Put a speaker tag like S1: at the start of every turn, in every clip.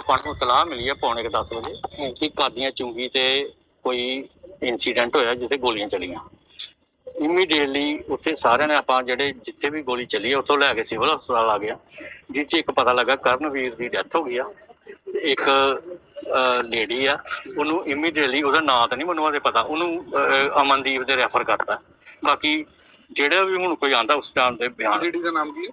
S1: ਆਪਾਂ ਨੂੰ ਇਤਲਾਹ ਮਿਲੀ ਹੈ ਪੌਣੇ 10 ਵਜੇ ਕਿ ਕਾਦੀਆਂ ਚੁੰਗੀ ਤੇ ਕੋਈ ਇਨਸੀਡੈਂਟ ਹੋਇਆ ਜਿੱਥੇ ਗੋਲੀਆਂ ਚੱਲੀਆਂ। ਇਮੀਡੀਏਟਲੀ ਉੱਥੇ ਸਾਰਿਆਂ ਨੇ ਆਪਾਂ ਜਿਹੜੇ ਜਿੱਥੇ ਵੀ ਗੋਲੀ ਚੱਲੀ ਉੱਥੋਂ ਲੈ ਕੇ ਸਿਵਲ ਹਸਪਤਾਲ ਆ ਗਿਆ ਜਿਸ 'ਚ ਇੱਕ ਪਤਾ ਲੱਗਾ ਕਰਨਵੀਰ ਦੀ ਡੈਥ ਹੋ ਗਈ ਆ। ਤੇ ਇੱਕ ਲੇਡੀ ਆ, ਉਹਨੂੰ ਇਮੀਡੀਏਟਲੀ ਉਹਦਾ ਨਾਂ ਤਾਂ ਨਹੀਂ ਮੈਨੂੰ ਉਹਦੇ ਪਤਾ, ਉਹਨੂੰ ਅਮਨਦੀਪ ਦੇ ਰੈਫਰ ਕਰਤਾ। ਬਾਕੀ ਜਿਹੜਾ ਵੀ ਹੁਣ ਕੋਈ ਆਂਦਾ ਉਸ ਟਾਈਮ ਦੇ ਬਿਆਨ
S2: ਲੇਡੀ ਦਾ ਨਾਮ ਕੀ ਹੈ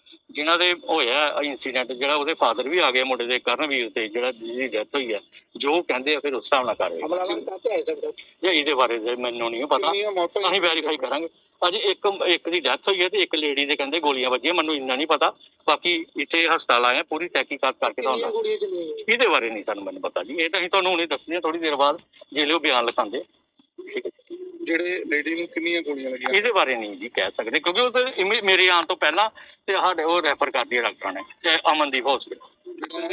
S1: ਜਿਨ੍ਹਾਂ ਦੇ ਹੋਇਆ ਇਨਸੀਡੈਂਟ ਜਿਹੜਾ ਉਹਦੇ ਫਾਦਰ ਵੀ ਆ ਗਏ ਮੁੰਡੇ ਦੇ ਕਰਨਵੀਰ ਤੇ ਜਿਹੜਾ ਜਿਹਦੀ ਡੈਥ ਹੋਈ ਆ ਜੋ ਕਹਿੰਦੇ ਆ ਫਿਰ ਉਸ ਹਿਸਾਬ ਨਾਲ ਕਾਰਵਾਈ ਜੇ ਇਹਦੇ ਬਾਰੇ ਮੈਨੂੰ ਨਹੀਂ ਪਤਾ ਅਸੀਂ ਵੈਰੀਫਾਈ ਕਰਾਂਗੇ। ਅਜੇ ਇੱਕ ਇੱਕ ਦੀ ਡੈਥ ਹੋਈ ਹੈ ਤੇ ਇੱਕ ਲੇਡੀ ਦੇ ਕਹਿੰਦੇ ਗੋਲੀਆਂ ਵੱਜੀਆਂ ਮੈਨੂੰ ਇੰਨਾ ਨਹੀਂ ਪਤਾ। ਬਾਕੀ ਇੱਥੇ ਹਸਪਤਾਲ ਆਏ ਪੂਰੀ ਤਹਿਕੀਕਾਤ ਕਰਕੇ ਤੁਹਾਨੂੰ ਇਹਦੇ ਬਾਰੇ ਨਹੀਂ ਸਾਨੂੰ ਮੈਨੂੰ ਪਤਾ ਜੀ। ਇਹ ਤਾਂ ਅਸੀਂ ਤੁਹਾਨੂੰ ਹੁਣੇ ਦੱਸਦੇ ਹਾਂ ਥੋੜੀ ਦੇਰ ਬਾਅਦ ਜਿਹੜੇ ਉਹ ਬਿਆਨ ਲਿਖਾਉਂਦੇ। ਠੀਕ ਹੈ
S2: ਜਿਹੜੇ ਲੇਡੀ ਨੂੰ ਕਿੰਨੀਆਂ ਗੋਲੀਆਂ ਲੱਗੀਆਂ?
S1: ਇਹਦੇ ਬਾਰੇ ਨਹੀਂ ਜੀ ਕਹਿ ਸਕਦੇ, ਕਿਉਂਕਿ ਉਹ ਤਾਂ ਇਮੀ- ਮੇਰੇ ਆਉਣ ਤੋਂ ਪਹਿਲਾਂ ਤੇ ਸਾਡੇ ਉਹ ਰੈਫਰ ਕਰਦੀ ਹੈ ਡਾਕਟਰਾਂ ਨੇ, ਤੇ ਅਮਨਦੀਪ ਹਸਪੀਟਲ